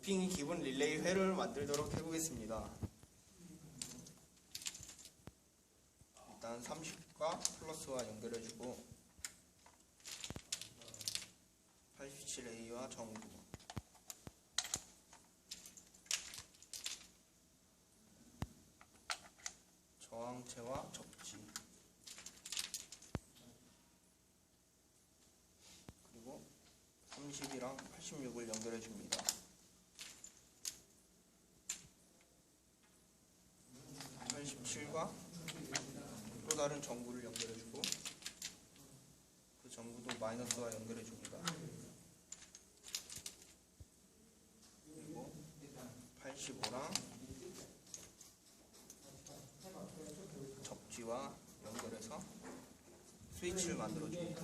도핑 기본 릴레이 회를 만들도록 해보겠습니다. 일단 30과 플러스와 연결해주고 87A와 정부 저항체와 접지 그리고 30이랑 86을 연결해 줍니다. 다른 전구를 연결해 주고 그 전구도 마이너스와 연결해 줍니다. 그리고 85랑 접지와 연결해서 스위치를 만들어 줍니다.